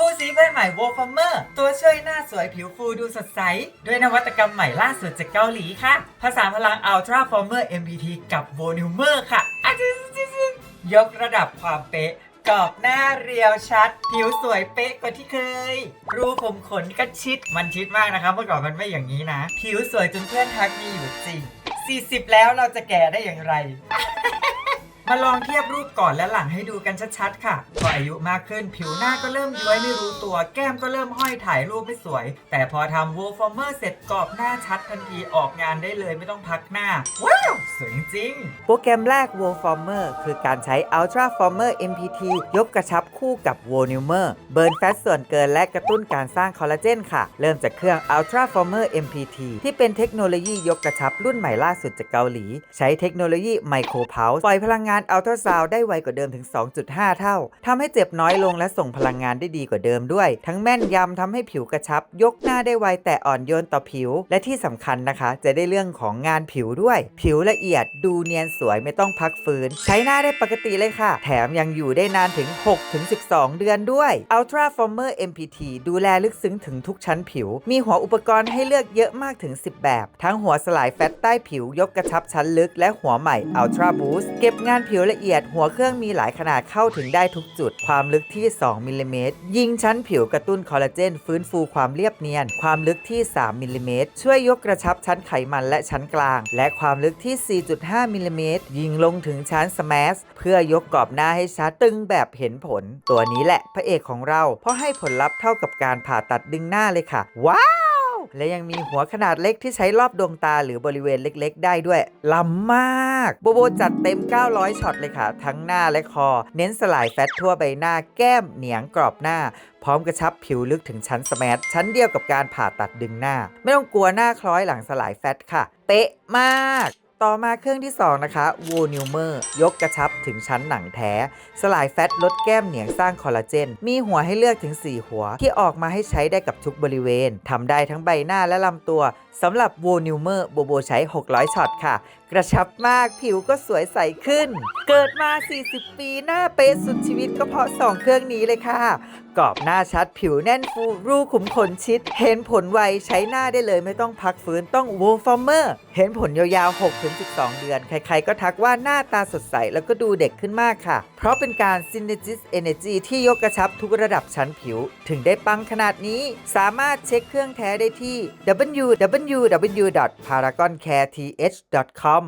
คู่ซีเพื่อนใหม่ w o l f a r m e r ตัวช่วยหน้าสวยผิวฟูดูสดใส ด้วยนวัตกรรมใหม่ล่าสุดจากเกาหลีค่ะผสาพลัง Ultra Former MPT กับ v o l u m e r ค่ะอะ ยกระดับความเป๊ะกรอบหน้าเรียวชัด ผิวสวยเป๊ะกว่าที่เคย รูขุมขนก็ชิดมันชิดมากนะครับเมื่อก่อนมันไม่อย่างนี้นะ ผิวสวยจนเพื่อนทักมีอยู่จริง 40 แล้วเราจะแก่ได้อย่างไร มาลองเทียบรูปก่อนและหลังให้ดูกันชัดๆ ค่ะ พออายุมากขึ้นผิวหน้าก็เริ่มย้วยไม่รู้ตัว แก้มก็เริ่มห้อยถ่ายรูปไม่สวย แต่พอทำ w o l f o r m e r เสร็จกรอบหน้าชัดทันทีออกงานได้เลยไม่ต้องพักหน้า ว้าว สวยจริง โปรแกรมแรก w o l f o r m e r คือการใช้ Ultra Former MPT ยกกระชับคู่กับ w o l u m e r เบิร์นแฟตส่วนเกินและกระตุ้นการสร้างคอลลาเจนค่ะ เริ่มจากเครื่อง Ultra Former MPT ที่เป็นเทคโนโลยียกกระชับรุ่นใหม่ล่าสุดจากเกาหลี ใช้เทคโนโลยีไมโครเพาส์ปล่อยพลังงานอัลตราซาวได้ไวกว่าเดิมถึง 2.5 เท่าทำให้เจ็บน้อยลงและส่งพลังงานได้ดีกว่าเดิมด้วย ทั้งแม่นยำทำให้ผิวกระชับ ยกหน้าได้ไวแต่อ่อนโยนต่อผิว และที่สำคัญนะคะ จะได้เรื่องของงานผิวด้วย ผิวละเอียดดูเนียนสวยไม่ต้องพักฟื้น ใช้หน้าได้ปกติเลยค่ะ แถมยังอยู่ได้นานถึง 6-12 เดือนด้วย Ultra Former MPT ดูแลลึกซึ้งถึงทุกชั้นผิว มีหัวอุปกรณ์ให้เลือกเยอะมากถึง 10 แบบ ทั้งหัวสลายแฟตใต้ผิวยกกระชับชั้นลึกและหัวใหม่ Ultra Boost เก็บงานผิวละเอียดหัวเครื่องมีหลายขนาดเข้าถึงได้ทุกจุด ความลึกที่ 2มิลลิเมตรยิงชั้นผิวกระตุ้นคอลลาเจน ฟื้นฟูความเรียบเนียน ความลึกที่ 3มิลลิเมตรช่วยยกกระชับชั้นไขมันและชั้นกลาง และความลึกที่ 4.5มิลลิเมตรยิงลงถึงชั้นสมาร์เพื่อยกกรอบหน้าให้ชัดตึงแบบเห็นผล ตัวนี้แหละพระเอกของเรา เพราะให้ผลลัพธ์เท่ากับการผ่าตัดดึงหน้าเลยค่ะ ว้า และยังมีหัวขนาดเล็กที่ใช้รอบดวงตาหรือบริเวณเล็กๆ ได้ด้วยล้ำมากโบโบจัดเต็ม 900 ช็อตเลยค่ะ ทั้งหน้าและคอ เน้นสลายแฟตทั่วใบหน้าแก้มเหนียงกรอบหน้า พร้อมกระชับผิวลึกถึงชั้นสแมาร์ทชั้นเดียวกับการผ่าตัดดึงหน้า ไม่ต้องกลัวหน้าคล้อยหลังสลายแฟตค่ะ เป๊ะมาก ต่อมาเครื่องที่ 2 นะคะ w o l u m e r ยกกระชับถึงชั้นหนังแท้ สลายแฟตลดแก้มเหนียงสร้างคอลลาเจน มีหัวให้เลือกถึง 4 หัว ที่ออกมาให้ใช้ได้กับทุกบริเวณ ทำได้ทั้งใบหน้าและลำตัวสำหรับ w o l u m e r โบโบใช้ 600 ช็อตค่ะ กระชับมากผิวก็สวยใสขึ้น เกิดมา 40 ปีหน้าเป๊ะสุดชีวิตก็เพราะ 2 เครื่องนี้เลยค่ะ กรอบหน้าชัดผิวแน่นฟูรูขุมขนชิด เห็นผลไวใช้หน้าได้เลยไม่ต้องพักฟื้นต้อง w o l f o r m e r เห็นผลยาวๆ6-12 เดือน ใครๆ ก็ทักว่าหน้าตาสดใส แล้วก็ดูเด็กขึ้นมากค่ะ เพราะเป็นการ Synergist Energy ที่ยกกระชับทุกระดับชั้นผิว ถึงได้ปังขนาดนี้ สามารถเช็คเครื่องแท้ได้ที่ www.paragoncareth.com